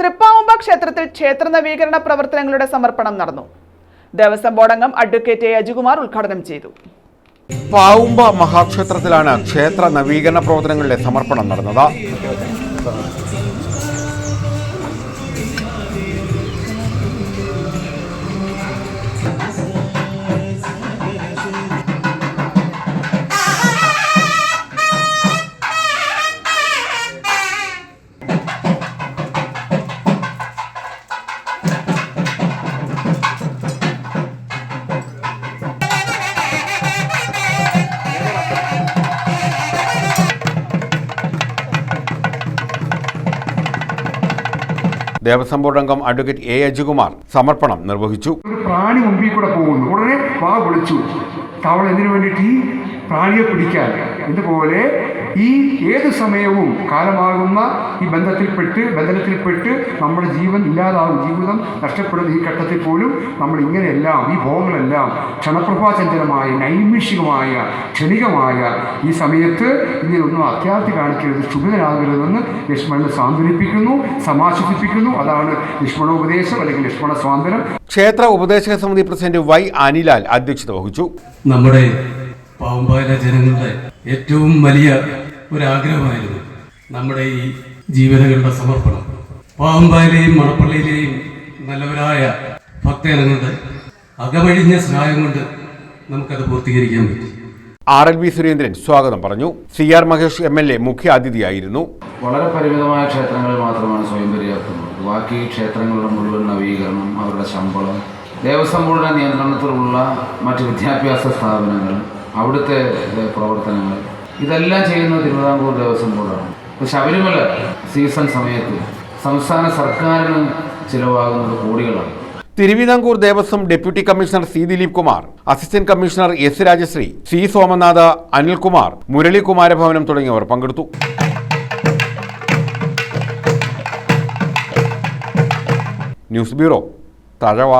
തൃപ്പാവുമ്പ ക്ഷേത്രത്തിൽ ക്ഷേത്ര നവീകരണ പ്രവർത്തനങ്ങളുടെ സമർപ്പണം നടന്നു. ദേവസ്വം ബോർഡംഗം അഡ്വക്കേറ്റ് എ. അജികുമാർ ഉദ്ഘാടനം ചെയ്തു. പാവുമ്പ മഹാക്ഷേത്രത്തിലാണ് ക്ഷേത്ര നവീകരണ പ്രവർത്തനങ്ങളുടെ സമർപ്പണം നടന്നത്. ദേവസ്വം ബോർഡ് അംഗം അഡ്വക്കേറ്റ് എ അജികുമാർ സമർപ്പണം നിർവഹിച്ചു. പ്രാണി മുമ്പിൽ കൂടെ പോകുന്നു. ഉടനെ വാ വിളിച്ചു. തവൾ എന്തിനു വേണ്ടിയിട്ട് ഈ പ്രാണിയെ പിടിക്കാൻ? ഇതുപോലെ ഈ ഏത് സമയവും കാലമാകുന്ന ഈ ബന്ധത്തിൽപ്പെട്ട് ബന്ധനത്തിൽപ്പെട്ട് നമ്മുടെ ജീവൻ ഇല്ലാതാവും ജീവിതം നഷ്ടപ്പെടുന്ന ഈ ഘട്ടത്തിൽ പോലും നമ്മൾ ഇങ്ങനെയെല്ലാം ഈ ഭോഗങ്ങളെല്ലാം ക്ഷണപ്രഭാചഞ്ചലമായ നൈമിഷികമായ ക്ഷണികമായ ഈ സമയത്ത് ഇങ്ങനെയൊന്നും അത്യാർത്ഥി കാണിക്കരുത് ക്ഷുഭിതനാകരുതെന്ന് ലക്ഷ്മണനെ സാന്ത്വനിപ്പിക്കുന്നു സമാശ്വസിപ്പിക്കുന്നു. അതാണ് ലക്ഷ്മണോപദേശം അല്ലെങ്കിൽ ലക്ഷ്മണ സ്വാതന്ത്ര്യം ക്ഷേത്ര ഉപദേശക സമിതി പ്രസിഡന്റ് വൈ അനിലാൽ അധ്യക്ഷത വഹിച്ചു. നമ്മുടെ പാമ്പാല ജനങ്ങളുടെ ഏറ്റവും വലിയ ഒരാഗ്രഹമായിരുന്നു. നമ്മുടെ ഈ ജീവനകളുടെ സമർപ്പണം. പാമ്പാലയും മണപ്പള്ളിയിലെയും നല്ലവരായ ഭക്തജനങ്ങളുടെ അകമഴിഞ്ഞ സഹായം കൊണ്ട് നമുക്കത് പൂർത്തീകരിക്കാൻ പറ്റും. ആർ എൽ വി സുരേന്ദ്രൻ സ്വാഗതം പറഞ്ഞു. C R Mahesh M L A മുഖ്യ അതിഥിയായിരുന്നു വളരെ പരിമിതമായ ക്ഷേത്രങ്ങളിൽ മാത്രമാണ് സ്വയം പര്യാപ്തമുള്ളത് ബാക്കി ക്ഷേത്രങ്ങളുടെ മുഴുവൻ നവീകരണം അവരുടെ ശമ്പളം ദേവസ്വം ബോർഡിന്റെ നിയന്ത്രണത്തിലുള്ള മറ്റ് വിദ്യാഭ്യാസ സ്ഥാപനങ്ങൾ അവിടുത്തെ പ്രവർത്തനങ്ങൾ ഇതെല്ലാം ചെയ്യുന്നത് തിരുവിതാംകൂർ ദേവസ്വം ബോർഡാണ്. ഇപ്പോൾ ശബരിമല സീസൺ സമയത്ത് സംസ്ഥാന സർക്കാരിന് ചിലവാകുന്നത് കോടികളാണ്. Thiruvithamkoor Devaswom deputy commissioner C Dileep Kumar assistant commissioner S Rajasree C Somanatha Anilkumar Murali Kumarabhavanam തുടങ്ങിയവർ പങ്കെടുത്തു. News bureau Thazhava.